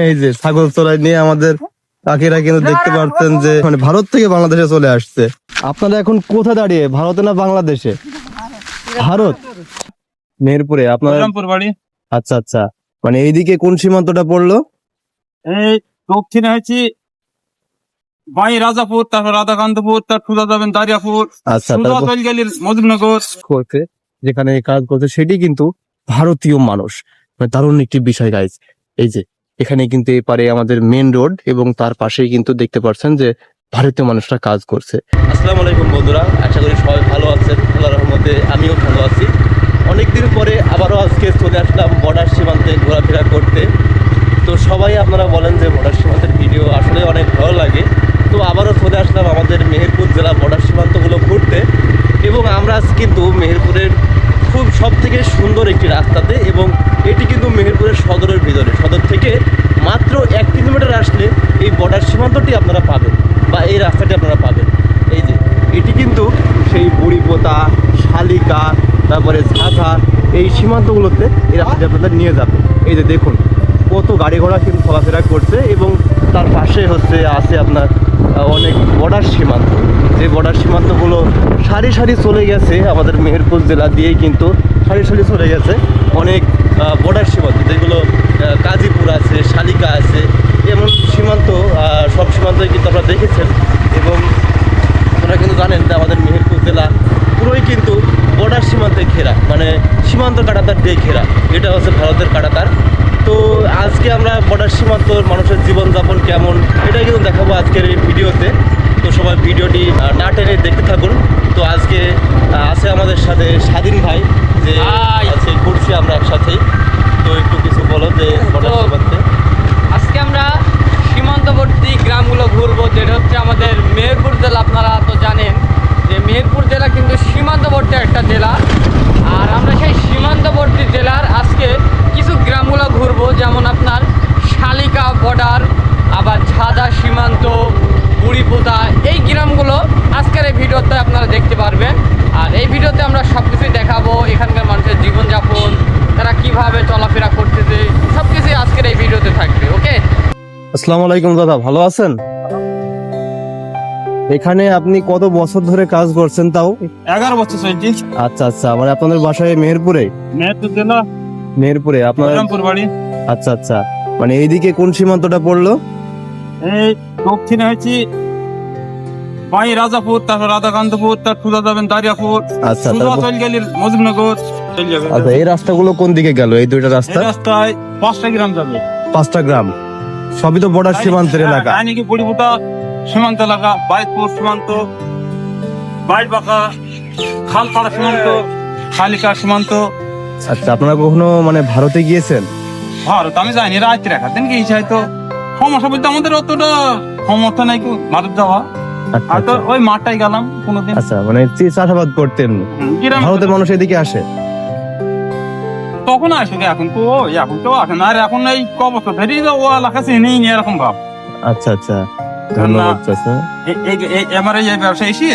এই যে ছাগল চড়াই নিয়ে আমাদের কাকিরা কিন্তু দেখতে পারতেন যে মানে ভারত থেকে বাংলাদেশে চলে আসছে। আপনারা এখন কোথায় দাঁড়িয়ে? ভারতে না বাংলাদেশে? ভারত? মেহেরপুরে। আপনার বাড়ি। আচ্ছা আচ্ছা। মানে এইদিকে কোন সীমান্তটা পড়ল? এই দক্ষিণে হচ্ছে বাই রাজাপুর তারপর রাধাকান্তপুর তারপর সুজা যাবেন দারিয়াপুর আচ্ছা মধুনগর যেখানে কাজ করছে সেটি কিন্তু ভারতীয় মানুষ। মানে দারুণ একটি বিষয় গাইজ এই যে এখানে কিন্তু এপারে আমাদের মেন রোড এবং তার পাশেই কিন্তু দেখতে পাচ্ছেন যে ভারতীয় মানুষরা কাজ করছে। আসসালামু আলাইকুম বন্ধুরা, আশা করি সবাই ভালো আছেন। আল্লাহর রহমতে আমিও ভালো আছি। অনেকদিন পরে আবারও আজকে চলে আসলাম বর্ডার সীমান্তে ঘোরাফেরা করতে। তো সবাই আপনারা বলেন যে বর্ডার সীমান্তের ভিডিও আসলে অনেক ভালো লাগে। তো আবারও চলে আসলাম আমাদের মেহেরপুর জেলা বর্ডার সীমান্তগুলো ঘুরতে। এবং আমরা আজ কিন্তু মেহেরপুরের খুব সব থেকে সুন্দর একটি রাস্তাতে এবং এটি কিন্তু মেহেরপুরের সদরের ভিতরে। সদর থেকে মাত্র এক কিলোমিটার আসলে এই বর্ডার সীমান্তটি আপনারা পাবেন বা এই রাস্তাটি আপনারা পাবেন। এই যে, এটি কিন্তু সেই বুড়িপোতা, শালিকা, তারপরে ঝাঁঝা, এই সীমান্তগুলোতে এই রাস্তাটি আপনাদের নিয়ে যাবে এই যে দেখুন, কত গাড়ি ঘোড়া কিন্তু চলাফেরা করছে এবং তার পাশে হচ্ছে, আছে আপনার অনেক বর্ডার সীমান্ত। যে বর্ডার সীমান্তগুলো সারি সারি চলে গেছে আমাদের মেহেরপুর জেলা দিয়েই কিন্তু সারি সারি চলে গেছে। অনেক বর্ডার সীমান্ত, যেগুলো কাজীপুর আছে, শালিকা আছে, এমন সীমান্ত সব সীমান্তই কিন্তু আপনারা দেখেছেন এবং আপনারা কিন্তু জানেন যে আমাদের মেহেরপুর জেলা পুরোই কিন্তু বর্ডার সীমান্তে ঘেরা মানে সীমান্ত কাটাতার দিয়ে ঘেরা, এটা হচ্ছে ভারতের কাটাতার। তো আজকে আমরা বর্ডার সীমান্ত মানুষের জীবনযাপন কেমন, এটাই কিন্তু দেখাবো আজকের এই ভিডিওতে। তো সবাই ভিডিওটি না টেনে দেখতে থাকুন। তো আজকে আছে আমাদের সাথে স্বাধীন ভাই যে আজকে আছে ঘুরছি আমরা একসাথেই। তো একটু কিছু বলো যে ঘটনা তো- সীমান্তে আজকে আমরা সীমান্তবর্তী গ্রামগুলো ঘুরবো যেটা হচ্ছে আমাদের মেহেরপুর জেলা আপনারা তো জানেন যে মেহেরপুর জেলা কিন্তু সীমান্তবর্তী একটা জেলা আর আমরা সেই সীমান্তবর্তী জেলার আজকে কিছু গ্রামগুলো ঘুরবো যেমন আপনার শালিকা বর্ডার আবার ঝাদা সীমান্ত বুড়িপোতা এই গ্রামগুলো আজকের এই ভিডিওতে আপনারা দেখতে পারবেন আর এই ভিডিওতে আমরা সব কিছুই দেখাবো এখানকার মানুষের জীবনযাপন তারা কীভাবে চলাফেরা করতেছে সব কিছুই আজকের এই ভিডিওতে থাকবে ওকে আসসালামু আলাইকুম দাদা ভালো আছেন? এখানে আপনি কত বছর ধরে কাজ করছেন তাও? এগারো বছর আচ্ছা আচ্ছা মানে আপনাদের বাসায় মেহেরপুরে? মেহেরপুর জেলা। মেহেরপুরে আপনার বাড়ি। আচ্ছা আচ্ছা মানে এইদিকে কোন সীমান্তটা পড়ল? এই দক্ষিণে হচ্ছে বাই রাজাপুর তারপর রাধাকান্তপুর তারপর সুজা যাবেন দারিয়াপুর। আচ্ছা চলে গেলি যাবে আচ্ছা এই রাস্তাগুলো কোন দিকে গেল? এই দুইটা রাস্তা? রাস্তায় পাঁচটা গ্রাম যাবে। পাঁচটা গ্রাম। সবই তো বর্ডার সীমান্তের এলাকা। হ্যাঁ, নাকি বুড়িপুতা সীমান্ত এলাকা বাইকপুর সীমান্ত বাইরবাঁকা খালপাড়া সীমান্ত সীমান্ত। আচ্ছা আপনারা কখনো মানে ভারতে গিয়েছেন? ভারত আমি যাইনি রাত্রি রাখা দিন কি ইচ্ছা হয়তো। সমস্যা বলতে আমাদের অতটা সমর্থ নাই ভারত যাওয়া। আচ্ছা আর তো আচ্ছা। ওই মাঠটাই গেলাম কোনোদিন। আচ্ছা মানে চাষাবাদ করতেন। ভারতের মানুষ এদিকে আসে। তখন আসে কি এখন তো এখন তো আসে না আর এখন এই ক বছর ধরে ও এলাকা চিনেই নি এরকম ভাব। আচ্ছা আচ্ছা। ধন্যবাদ। চাচা। এই- এই- এই- আমার এই ব্যবসা এসে?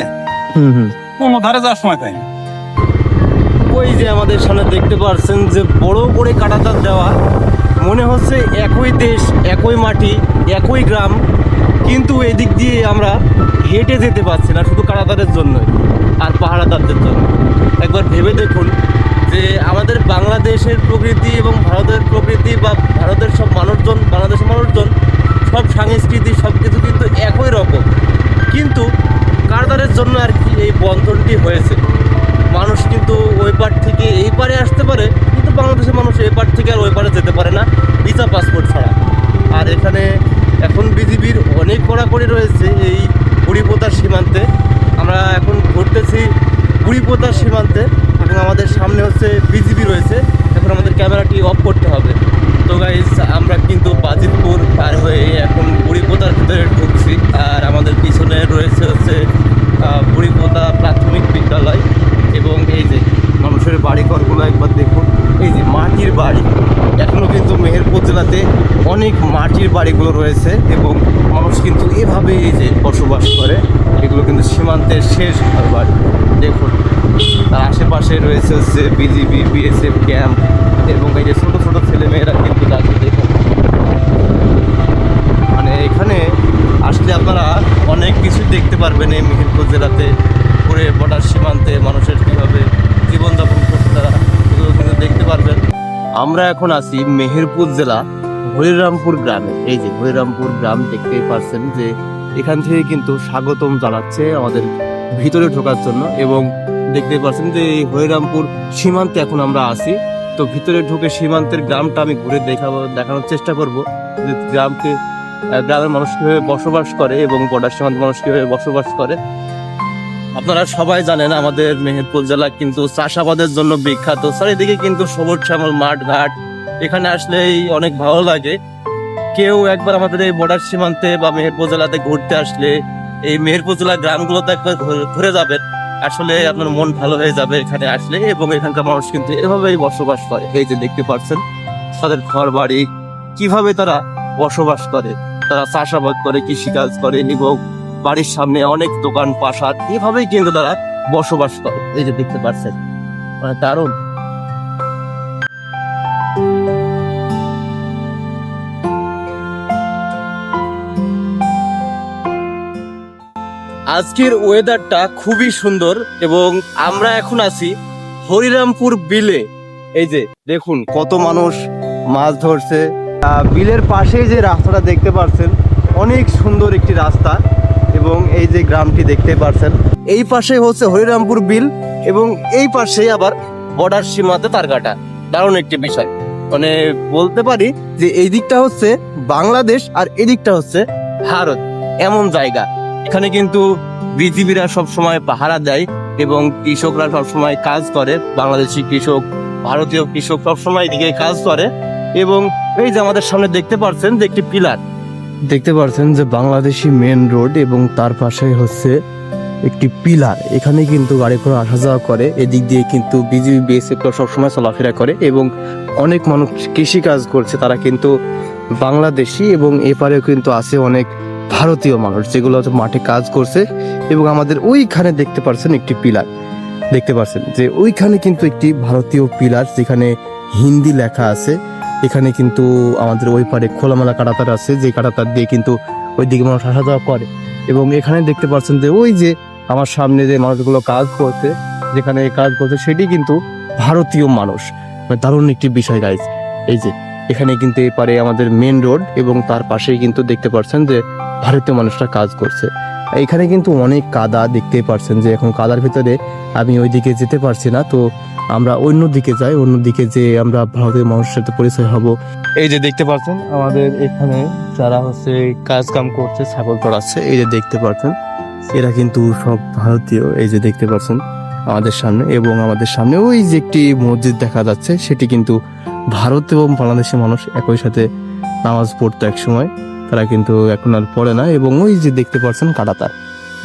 হুম হুম। কোনো ধারে যাওয়ার সময় পাই ওই যে আমাদের সামনে দেখতে পাচ্ছেন যে বড় করে কাটাতার দেওয়া মনে হচ্ছে একই দেশ একই মাটি একই গ্রাম কিন্তু এদিক দিয়ে আমরা হেঁটে যেতে পারছি না শুধু কাটাতারের জন্যই আর পাহাড়াদারদের জন্য। একবার ভেবে দেখুন যে আমাদের বাংলাদেশের প্রকৃতি এবং ভারতের প্রকৃতি বা ভারতের সব মানুষজন, বাংলাদেশের মানুষজন সব সংস্কৃতি, সব কিছু কিন্তু একই রকম। কিন্তু কারদারের জন্য আর কি এই বন্ধনটি হয়েছে। মানুষ কিন্তু ওই পার থেকে এই পারে আসতে পারে, কিন্তু বাংলাদেশের মানুষ এই পার থেকে আর ওই পারে যেতে পারে না, ভিসা পাসপোর্ট ছাড়া। আর এখানে এখন বিজিবির অনেক কড়াকড়ি রয়েছে এই বুড়িপোতার সীমান্তে। আমরা এখন ঘুরতেছি বুড়িপোতার সীমান্তে এবং আমাদের সামনে হচ্ছে বিজিবি রয়েছে। এখন আমাদের ক্যামেরাটি অফ করতে হবে। তো গাইজ আমরা কিন্তু বাজিতপুর পার হয়ে এখন বুড়িপোতার ভিতরে ঢুকছি। আর আমাদের পিছনে রয়েছে হচ্ছে বুড়িপোতা প্রাথমিক বিদ্যালয় এবং এই যে মানুষের বাড়ি ঘরগুলো একবার দেখুন। এই যে মাটির বাড়ি। এখনও কিন্তু মেহেরপুর জেলাতে অনেক মাটির বাড়িগুলো রয়েছে এবং মানুষ কিন্তু এভাবে এই যে বসবাস করে। এগুলো কিন্তু সীমান্তের শেষ ঘর বাড়ি দেখুন, তার আশেপাশে রয়েছে হচ্ছে বিজিবি বিএসএফ ক্যাম্প এবং এই যে ছোটো ছোটো ছেলেমেয়েরা কিন্তু তাকে দেখুন। মানে এখানে আসলে আপনারা অনেক কিছু দেখতে পারবেন এই মেহেরপুর জেলাতে। পুরে বর্ডার সীমান্তে মানুষের কীভাবে জীবনযাপন করতে তারা কিন্তু দেখতে পারবেন। আমরা এখন আছি মেহেরপুর জেলা হরিরামপুর গ্রামে। এই যে হরিরামপুর গ্রাম দেখতেই পারছেন যে এখান থেকে কিন্তু স্বাগতম জানাচ্ছে আমাদের ভিতরে ঢোকার জন্য এবং দেখতে পাচ্ছেন যে এই হরিরামপুর সীমান্তে এখন আমরা আছি। তো ভিতরে ঢুকে সীমান্তের গ্রামটা আমি ঘুরে দেখাবো, দেখানোর চেষ্টা করব যে গ্রামকে গ্রামের মানুষ কীভাবে বসবাস করে এবং বর্ডার সীমান্ত মানুষ কীভাবে বসবাস করে। আপনারা সবাই জানেন আমাদের মেহেরপুর জেলা কিন্তু চাষাবাদের জন্য বিখ্যাত। চারিদিকে কিন্তু সবুজ শ্যামল, মাঠ ঘাট, এখানে আসলেই অনেক ভালো লাগে। কেউ একবার আমাদের এই বর্ডার সীমান্তে বা মেহেরপুর জেলাতে ঘুরতে আসলে এই মেহেরপুর জেলার গ্রামগুলোতে একবার ঘুরে- যাবেন। আসলে আপনার মন ভালো হয়ে যাবে এখানে আসলে, এবং এখানকার মানুষ কিন্তু এভাবেই বসবাস করে। এই যে দেখতে পাচ্ছেন, তাদের ঘর বাড়ি কীভাবে তারা বসবাস করে, তারা চাষাবাদ করে, কৃষিকাজ করে, এবং বাড়ির সামনে অনেক দোকান পাশার এভাবেই কিন্তু তারা বসবাস করে। এই যে দেখতে পাচ্ছেন মানে দারুণ। আজকের ওয়েদারটা খুবই সুন্দর এবং আমরা এখন আছি হরিরামপুর বিলে। এই যে, দেখুন কত মানুষ মাছ ধরছে। বিলের পাশেই যে রাস্তাটা দেখতে পাচ্ছেন অনেক সুন্দর একটি রাস্তা এবং এই যে গ্রামটি দেখতে পাচ্ছেন এই পাশে হচ্ছে হরিরামপুর বিল এবং এই পাশে আবার বর্ডার সীমাতে তার কাটা। দারুণ একটি বিষয়। মানে বলতে পারি যে এই দিকটা হচ্ছে বাংলাদেশ আর এদিকটা হচ্ছে ভারত। এমন জায়গা। এখানে কিন্তু বিজিবিরা সবসময় পাহারা দেয় এবং কৃষকরা সবসময় কাজ করে। বাংলাদেশি কৃষক, ভারতীয় কৃষক সবসময় এদিকে কাজ করে এবং এই যে আমাদের সামনে দেখতে পাচ্ছেন যে একটি পিলার। দেখতে পাচ্ছেন যে বাংলাদেশি মেন রোড এবং তার পাশে হচ্ছে একটি পিলার। এখানে কিন্তু গাড়ি ঘোড়া আসা যাওয়া করে। এদিক দিয়ে কিন্তু বিজিবি, বিএসএফ সবসময় চলাফেরা করে এবং অনেক মানুষ কৃষি কাজ করছে। তারা কিন্তু বাংলাদেশি এবং এপারেও কিন্তু আছে অনেক ভারতীয় মানুষ যেগুলো হচ্ছে মাঠে কাজ করছে এবং আমাদের ওইখানে দেখতে পারছেন একটি পিলার। দেখতে পাচ্ছেন যে ওইখানে কিন্তু একটি ভারতীয় পিলার যেখানে হিন্দি লেখা আছে। এখানে কিন্তু আমাদের ওই পারে খোলামেলা কাটাতার আছে, যে কাটাতার দিয়ে কিন্তু ওই দিকে মানুষ আসা যাওয়া করে। এবং এখানে দেখতে পাচ্ছেন যে ওই যে আমার সামনে যে মানুষগুলো কাজ করছে, যেখানে কাজ করছে, সেটি কিন্তু ভারতীয় মানুষ। মানে দারুণ একটি বিষয় গাইজ এই যে এখানে কিন্তু এপারে আমাদের মেন রোড এবং তার পাশেই কিন্তু দেখতে পাচ্ছেন যে ভারতীয় মানুষরা কাজ করছে। এখানে কিন্তু অনেক কাদা দেখতেই পারছেন যে এখন কাদার ভিতরে আমি ওইদিকে যেতে পারছি না, তো আমরা অন্য দিকে যাই, অন্য দিকে যে আমরা ভারতের মানুষের সাথে পরিচয় হব। এই যে দেখতে পাচ্ছেন আমাদের এখানে যারা হচ্ছে কাজ কাম করছে ছাগল চড়াচ্ছে এই যে দেখতে পাচ্ছেন এরা কিন্তু সব ভারতীয়, এই যে দেখতে পাচ্ছেন আমাদের সামনে এবং আমাদের সামনে ওই যে একটি মসজিদ দেখা যাচ্ছে, সেটি কিন্তু ভারত এবং বাংলাদেশের মানুষ একই সাথে নামাজ পড়তো এক সময়। তারা কিন্তু এখন আর পড়ে না এবং ওই যে দেখতে পাচ্ছেন কাটাতার।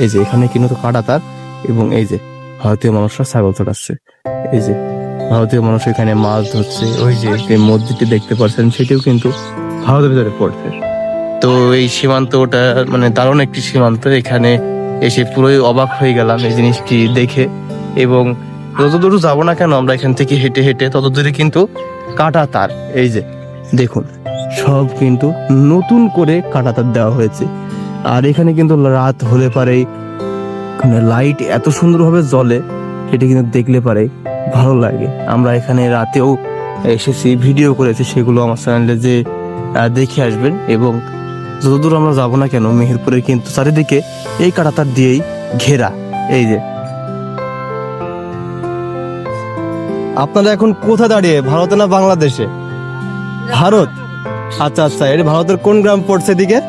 এই যে এখানে কিন্তু কাটাতার এবং এই যে ভারতীয় মানুষরা ছাগল চড়াচ্ছে। এই যে ভারতীয় মানুষ এখানে মাছ ধরছে, ওই যে মসজিদটি দেখতে পাচ্ছেন, সেটিও কিন্তু ভারতের ভিতরে পড়ছে। তো এই সীমান্ত ওটা মানে দারুণ একটি সীমান্ত, এখানে এসে পুরোই অবাক হয়ে গেলাম এই জিনিসটি দেখে। এবং যত দূর যাব না কেন আমরা এখান থেকে হেঁটে হেঁটে তত দূরে কিন্তু কাটা তার, এই যে, দেখুন, সব কিন্তু নতুন করে কাটা তার দেওয়া হয়েছে। আর এখানে কিন্তু রাত হলে মানে লাইট এত সুন্দরভাবে জ্বলে, সেটা কিন্তু দেখলে পারে ভালো লাগে। আমরা এখানে রাতেও এসেছি ভিডিও করেছি, সেগুলো আমার চ্যানেলে যে দেখে আসবেন। এবং যতদূর আমরা যাব না কেন মেহেরপুরে কিন্তু চারিদিকে এই কাটাতার দিয়েই ঘেরা। এই যে আপনারা এখন কোথায় দাঁড়িয়ে? ভারতে না বাংলাদেশে? ভারত? আচ্ছা আচ্ছা এটা ভারতের কোন গ্রাম পড়ছে নবনগর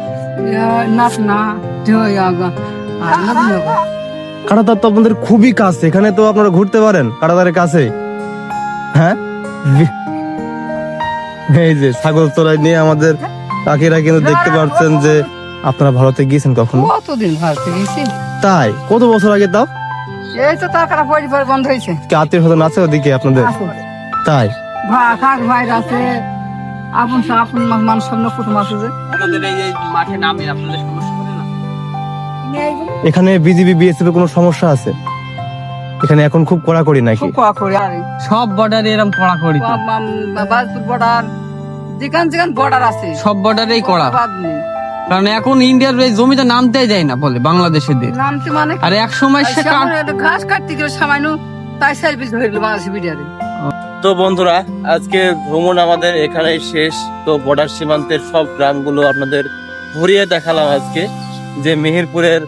কাটাতার তো আপনাদের খুবই কাছে এখানে তো আপনারা ঘুরতে পারেন কাটাতারের কাছে। হ্যাঁ? এই যে ছাগল চড়াই নিয়ে আমাদের কাকিরা কিন্তু দেখতে পাচ্ছেন যে আপনারা ভারতে গিয়েছেন কখনো? কতদিন ভারতে গেছি তাই কত বছর আগে তাও? এই তো তারকারা পরিবার বন্ধ হয়েছে কি আত্মীয় স্বজন আছে ওদিকে আপনাদের তাই ভাই কাক ভাই আছে আপন সা- আপন মানুষ সব কুটুম আছে যে আপনাদের এই এই মাঠে নামেন আপনাদের সমস্যা করে না এখানে বিজিবি বিএসএফ এর কোনো সমস্যা আছে এখানে এখন খুব কড়াকড়ি নাকি খুব কোয়া করে সব বর্ডারে এরকম কড়া করি বাজপুর বর্ডার যেখান যেখান বর্ডার আছে সব বর্ডারেই কড়া বাদ নেই কারণ এখন ইন্ডিয়ার এই জমিতে নামতেই যায় না বলে বাংলাদেশের দেশ নামতে মানে আর এক সময় সে ঘাস কাটতে গেলে সামান্য তাই সার্ভিস ধরে গেল বাংলাদেশে বিডিয়ারে তো বন্ধুরা আজকে ভ্রমণ আমাদের এখানেই শেষ। তো বর্ডার সীমান্তের সব গ্রামগুলো আপনাদের ঘুরিয়ে দেখালাম আজকে যে মেহেরপুরের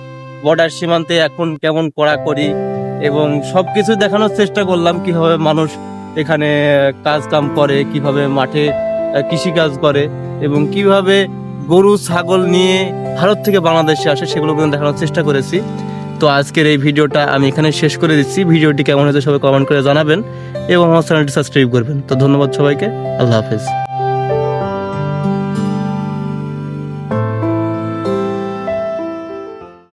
বর্ডার সীমান্তে এখন কেমন কড়াকড়ি এবং সব কিছু দেখানোর চেষ্টা করলাম কীভাবে মানুষ এখানে কাজ কাম করে কীভাবে মাঠে কৃষি কাজ করে এবং কীভাবে গরু, ছাগল নিয়ে ভারত থেকে বাংলাদেশে আসে, সেগুলো কিন্তু দেখানোর চেষ্টা করেছি। তো আজকের এই ভিডিওটা আমি এখানে শেষ করে দিচ্ছি। ভিডিওটি কেমন হয়েছে সবাই কমেন্ট করে জানাবেন এবং আমার চ্যানেলটি সাবস্ক্রাইব করবেন। তো ধন্যবাদ সবাইকে। আল্লাহ হাফেজ।